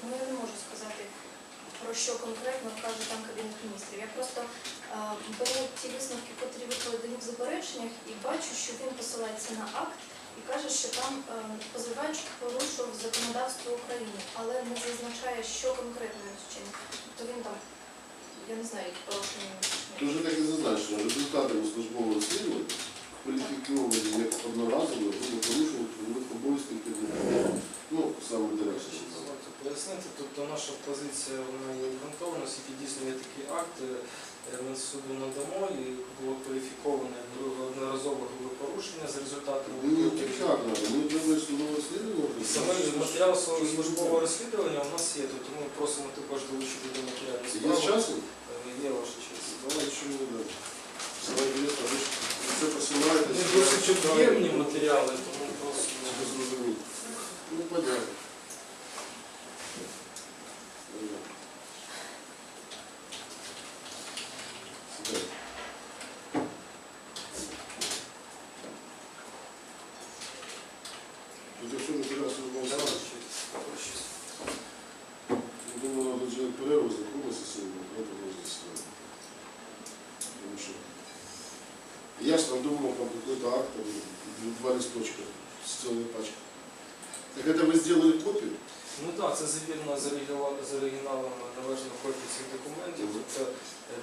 Тому я не можу сказати, про що конкретно каже там Кабінет міністрів. Я просто е, беру ті висновки, котрі викладені в запереченнях, і бачу, що він посилається на акт і каже, що там е, позивач порушував законодавство України, але не зазначає, що конкретно він вчинив. Тобто він там, я не знаю, які порушення. Дуже так і зазначено, результатами службового розслідування кваліфіковані як одноразово порушення трудових обов'язків керівника. Ну, саме директор. Пояснити, тобто наша позиція вона є ґрунтовна, оскільки дійсно є такий акт, е, ми суду надамо і було кваліфіковане одноразове порушення за результатами Ну? Ми. Саме матеріал свого службового розслідування у нас є, тобто ми просимо також долучити до матеріалів Є часу? Е, Є ваша честь. Давай, що не ж це посилаєте. Я досить об'ємні матеріали, тому просимо. Щоб зрозуміти. Ну, понятно. Сідай. Тут якщо матеріал службового Ваша розслідування, честь. Ваша честь. я думаю, надо делать перерву, знакомиться с ним, а это можно сделать. Потому что я же там думал, там какой-то акт, там, два листочка с целой пачкой. Так это вы сделали копию? Ну так, це завірно з оригіналом- з оригіналом належно копії цих документів. Це е,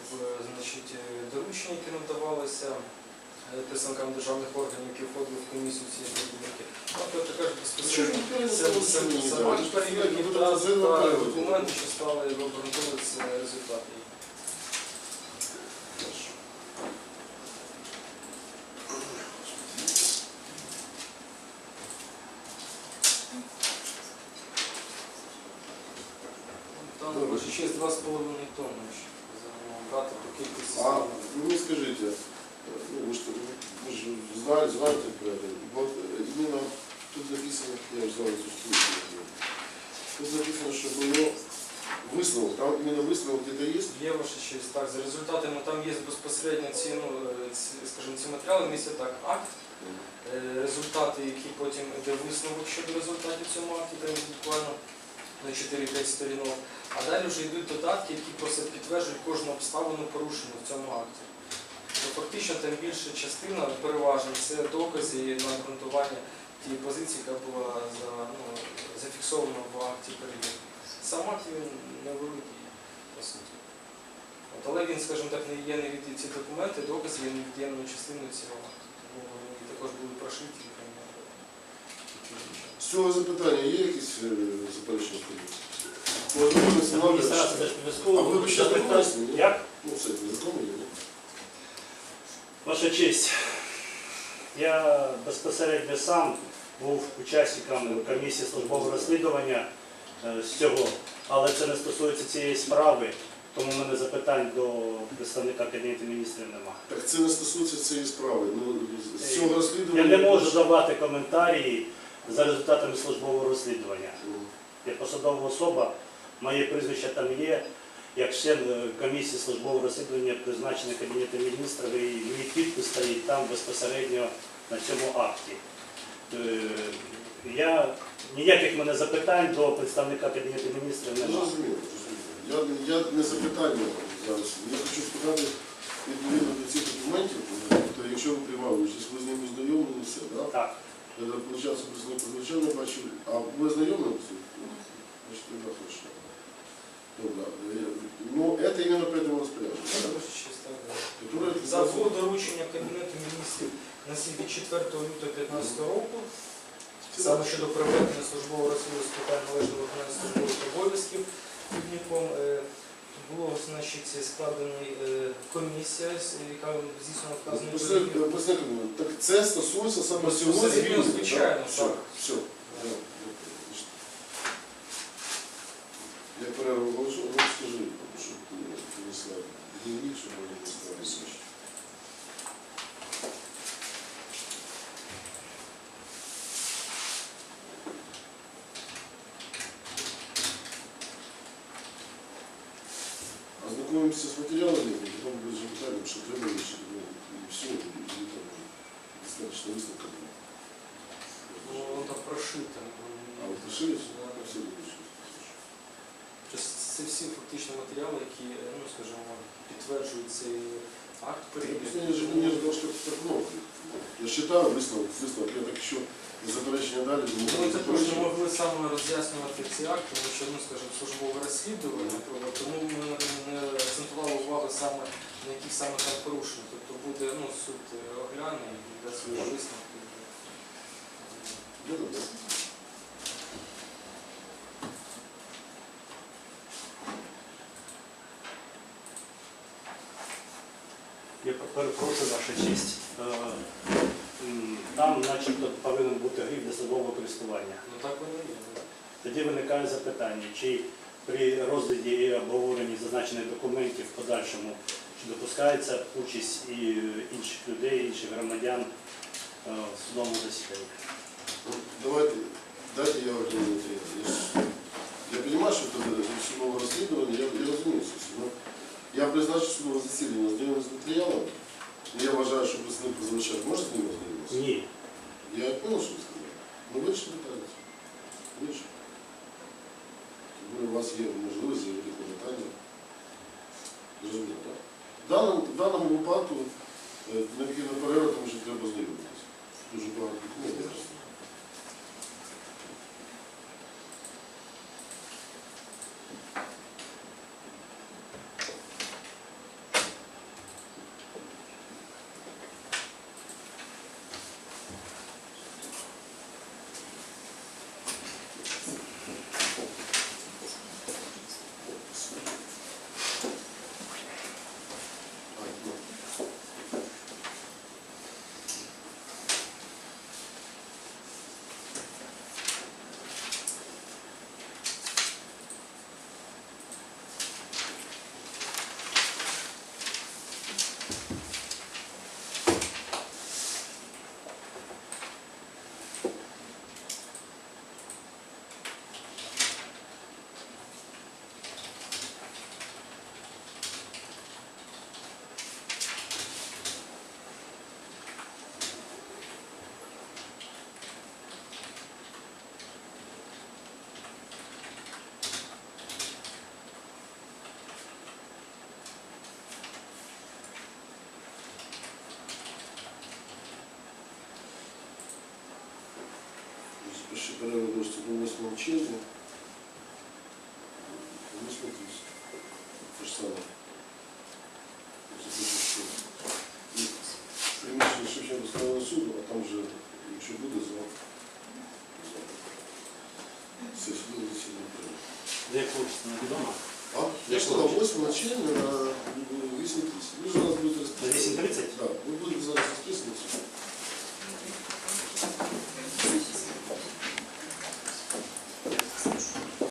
в- значить, е, доручення, які надавалися е, представникам державних органів, які входили в комісію цієї перевірки. Ну, то також безпосередньо це це сама перевірки та, та документи, що стали обґрунтовувати це результати. Там Добре. ваша честь 2,5 тонни ще загалом брати по кількості. А станів. вы мне скажите, ну, вы что, вы же знаете, знаете про это. Вот э, именно тут написано, я взял эту студию. Тут написано, что было высновок, там именно высновок где-то есть. Є ваша честь. Так, за результатами там є безпосередньо ці, ну, е, ці, скажімо, ці матеріали містять так акт, е, результати, які потім йде висновок щодо результатів цього акті, там їх буквально на 4-5 сторінок. А далі вже йдуть додатки, які просто підтверджують кожну обставину порушення в цьому акті. То фактично там більша частина, переважно, це докази на ґрунтування тієї позиції, яка була за, ну, зафіксована в акті перевірки. Сам акт невеликий, по суті. От, але він, скажімо так, не є не від ці документи, докази є невід'ємною частиною цього акту. Тому вони також були прошиті. і З цього запитання є якісь е, заперечення? Можливо, Адміністрація А ви б ще? Ні? Як? Ну, не знакомі, ні? Ваша честь, я безпосередньо сам був учасником комісії службового розслідування е, з цього, але це не стосується цієї справи, тому в мене запитань до представника Кабінету міністрів немає. Так це не стосується цієї справи. Ну, з цього Я не можу давати коментарі за результатами службового розслідування. Я посадова особа, моє прізвище там є. Як член е, комісії службового розслідування призначений Кабінетом міністрів, і мій підпис стоїть там безпосередньо на цьому акті. Е, Я ніяких мене запитань до представника Кабінету міністрів немає. Я, я не запитання зараз. Я хочу спитати відповідно до цих документів, тобто, якщо ви приймали участь, ви з ними знайомі, все, да? Так, Я получався представник позначення, бачив, а ви знайомі? Значит, тогда хорошо. Добре. Е, Ну, это именно по этому да? да. которое За було доручення Кабінету міністрів на свій 4 лютого 2015 року, саме щодо проведення службового розслідування з питань належного виконання службових обов'язків е, було значить, складена комісія, яка здійснила вказану Посередньо, перевірку. посередньо, так це стосується саме цього Безпосередньо, звільнення, звичайно, Все, так. все. Да, значить. Я перерву голосу, ну скажи, щоб принесла дневник, щоб вони не стали Ознакомимся с материалами, потом будет запитанием, что требовали, что, ну, и все, и, и там достаточно выставка была. Ну, воно так прошито. А вот решили, Да, да. все це всі фактично матеріали, які, ну скажімо, підтверджують цей акт Я перевірки. не же трошки так много. Я считаю висновок, висновок, я так що заперечення далі, Ми думаю, також не заперечення. могли саме роз'яснювати ці акти, тому що, ну скажімо, службове розслідування, от, тому ми не акцентували увагу саме на яких саме там порушення. Тобто буде ну, суд е, огляне і дасть свої висновки. Добре. Я перепрошую ваша честь. Е, Там начебто повинен бути гриф для службового користування. Ну так воно є. Тоді виникає запитання, чи при розгляді і обговоренні зазначених документів в подальшому чи допускається участь і інших людей, інших громадян е, в судовому засіданні. Давайте, дайте я организую. Я, я понимаю, что это судовое расследование, я, я розумію це все. Ну, я призначу судове засідання, знайомий з матеріалом. Я вважаю, що представник позивача може з ним ознайомитися? Ні. Я понял, що ви сказали. Ну, вирішили питання. Вирішили. У вас є можливість В даному, в даному випадку е, необхідна перерва, тому що треба знайомитися. Дуже багато. Чапаревой области до 8 червня. Мы смотрите, то же самое. Примещение Шевченко Старого а там же еще Буда звал. будет сильно. Де курс на відомо? А? Я сказал, 8 червня на вісні тисяч. Дуже у нас будет.